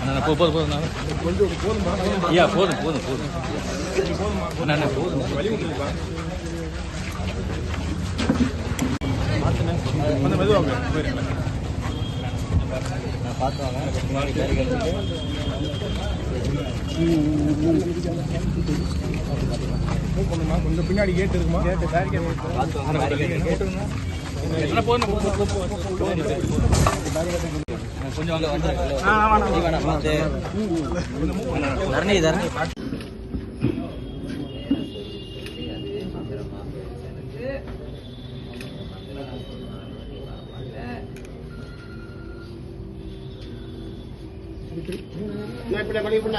அண்ணா போ போதும் போதும். ஐயா போதும் போதும் போதும் அண்ணா அண்ணா போதும் கொஞ்சம் மெதுவாங்க போயிருங்க மூவ் பண்ணுமா கொஞ்சம் பின்னாடி கேட் இருக்குமா கேட்டு பேரிகேட் அண்ணா போதும். கொஞ்சம் வாங்க வந்துடுறேன் தரணி தரணி. பண்ண